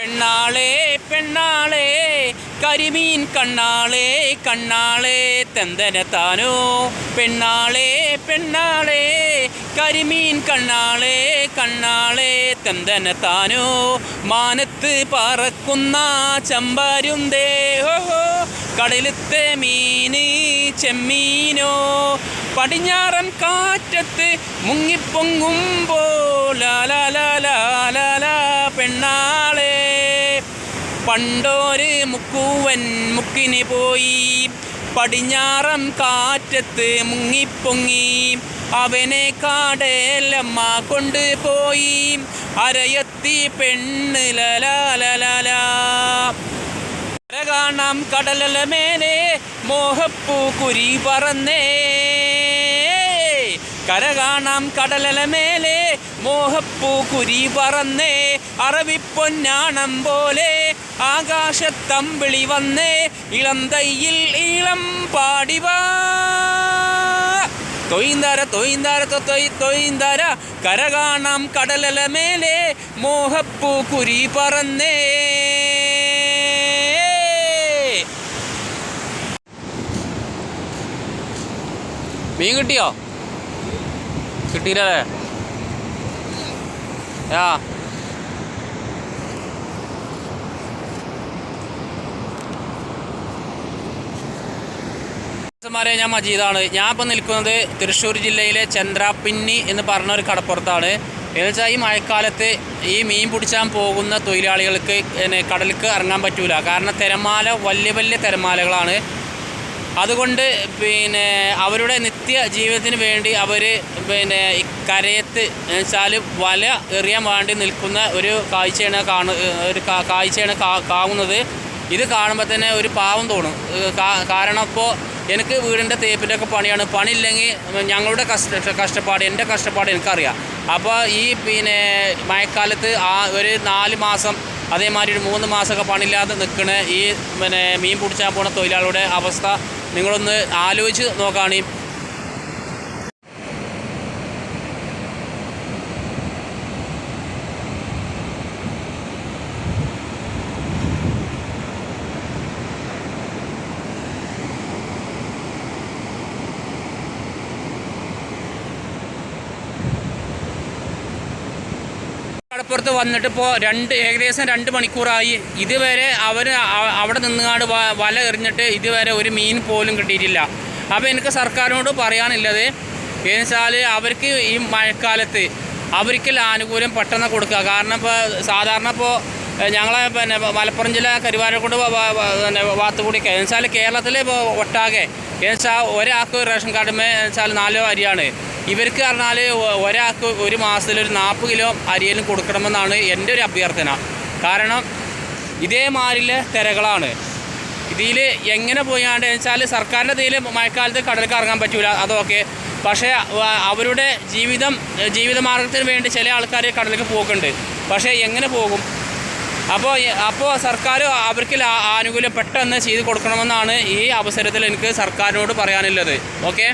പെണ്ണാളെ പെണ്ണാളെ കരിമീൻ കണ്ണാളെ കണ്ണാളെ തെന്തന താനോ. പെണ്ണാളെ പെണ്ണാളെ കരിമീൻ കണ്ണാളെ കണ്ണാളെ തെന്തന താനോ. മാനത്ത് പറക്കുന്ന ചമ്പാരുന്തേ ഓഹോ കടലത്തെ മീന് ചെമ്മീനോ. പടിഞ്ഞാറൻ കാറ്റത്ത് മുങ്ങിപ്പൊങ്ങുമ്പോ ലാലാലാലാലാലാ പെണ്ണാളെ പണ്ടോര് മുക്കുവൻ മുക്കിന് പോയി. പടിഞ്ഞാറം കാറ്റത്ത് മുങ്ങിപ്പൊങ്ങി. അവനെ കാടേലമ്മ കൊണ്ടുപോയി അരയത്തി പെണ്ണ് ലലാലാ കാണാം കടലല മേലെ മോഹപ്പൂ കുരി പറന്നേ. കര കാണാം കടലല മേലെ മോഹപ്പൂ കുരി പറന്നേ അറവിപ്പൊന്നാണം പോലെ ആകാശത്തമ്പിളി വന്നേ ഇളം തയ്യിൽ ഇളം പാടിവാ തൊയ്ന്താര തൊയ്ന്തര തൊയ് തൊയ്ന്താര കര കാണാം കടലല മേലെ മോഹപ്പൂ കുരി പറന്നേ. മീൻ കിട്ടിയോ കിട്ടിയില്ലേ യാ മാരെ ഞാൻ മജീദാണ്. ഞാൻ ഇപ്പം നിൽക്കുന്നത് തൃശ്ശൂർ ജില്ലയിലെ ചന്ദ്രാപ്പിന്നി എന്ന് പറഞ്ഞ ഒരു കടപ്പുറത്താണ്. എന്ന് വെച്ചാൽ ഈ മഴക്കാലത്ത് ഈ മീൻ പിടിച്ചാൻ പോകുന്ന തൊഴിലാളികൾക്ക് കടലിൽ ഇറങ്ങാൻ പറ്റൂല. കാരണം തിരമാല വലിയ വലിയ തിരമാലകളാണ് അതുകൊണ്ട് പിന്നെ അവരുടെ നിത്യ ജീവിതത്തിന് വേണ്ടി അവർ പിന്നെ കരയത്ത് വെച്ചാൽ വല എറിയാൻ വേണ്ടി നിൽക്കുന്ന ഒരു കാഴ്ചയാണ് കാണു ഒരു കാഴ്ചയാണ് കാണുന്നത്. ഇത് കാണുമ്പോൾ തന്നെ ഒരു പാവം തോന്നും. കാരണം ഇപ്പോൾ എനിക്ക് വീടിന്റെ തേപ്പിന്റെ ഒക്കെ പണിയാണ്. പണിയില്ലെങ്കിൽ ഞങ്ങളുടെ കഷ്ട കഷ്ടപ്പാട് എന്റെ കഷ്ടപ്പാട് എനിക്കറിയാം. അപ്പോൾ ഈ പിന്നെ മഴക്കാലത്ത് ആ ഒരു നാല് മാസം അതേമാതിരി ഒരു മൂന്ന് മാസമൊക്കെ പണിയില്ലാതെ നിൽക്കുന്ന ഈ പിന്നെ മീൻ പിടിച്ചാൽ പോണ തൊഴിലാളിയുടെ അവസ്ഥ നിങ്ങളൊന്ന് ആലോചിച്ച് നോക്കുകയാണ് ഈ കടപ്പുറത്ത് വന്നിട്ട് ഇപ്പോൾ രണ്ട് ഏകദേശം രണ്ട് മണിക്കൂറായി. ഇതുവരെ അവർ അവിടെ നിന്നുകാണ്ട് വല എറിഞ്ഞിട്ട് ഇതുവരെ ഒരു മീൻ പോലും കിട്ടിയിട്ടില്ല. അപ്പോൾ എനിക്ക് സർക്കാരിനോട് പറയാനുള്ളത് എന്ന് വെച്ചാൽ അവർക്ക് ഈ മഴക്കാലത്ത് അവർക്കുള്ള ആനുകൂല്യം പെട്ടെന്ന് കൊടുക്കുക. കാരണം ഇപ്പോൾ സാധാരണ ഇപ്പോൾ ഞങ്ങളെ പിന്നെ മലപ്പുറം ജില്ല കരുവാരക്കുണ്ട് പിന്നെ വാത്തുകൂടിയൊക്കെ എന്ന് വെച്ചാൽ കേരളത്തിൽ ഒട്ടാകെ എന്ന് വെച്ചാൽ ഒരാൾക്ക് റേഷൻ കാർഡുമേ വെച്ചാൽ നാലോ അരിയാണ്. ഇവർക്ക് പറഞ്ഞാൽ ഒരാൾക്ക് ഒരു മാസത്തിൽ ഒരു നാൽപ്പത് കിലോ അരിയലും കൊടുക്കണമെന്നാണ് എന്റെ ഒരു അഭ്യർത്ഥന. കാരണം ഇതേ ഇതേമാതിരിലെ തിരകളാണ്. ഇതിൽ എങ്ങനെ പോയാണ്ട് വെച്ചാൽ സർക്കാരിന്റെ ഇതിൽ മഴക്കാലത്ത് കടലിൽ ഇറങ്ങാൻ പറ്റൂല അതൊക്കെ. പക്ഷേ അവരുടെ ജീവിതം ജീവിതമാർഗത്തിന് വേണ്ടി ചില ആൾക്കാർ കടലിലേക്ക് പോക്കുണ്ട് പക്ഷേ എങ്ങനെ പോകും? അപ്പോൾ അപ്പോൾ സർക്കാർ അവർക്ക് ആനുകൂല്യം പെട്ടെന്ന് ചെയ്ത് കൊടുക്കണമെന്നാണ് ഈ അവസരത്തിൽ എനിക്ക് സർക്കാരിനോട് പറയാനുള്ളത്. ഓക്കെ?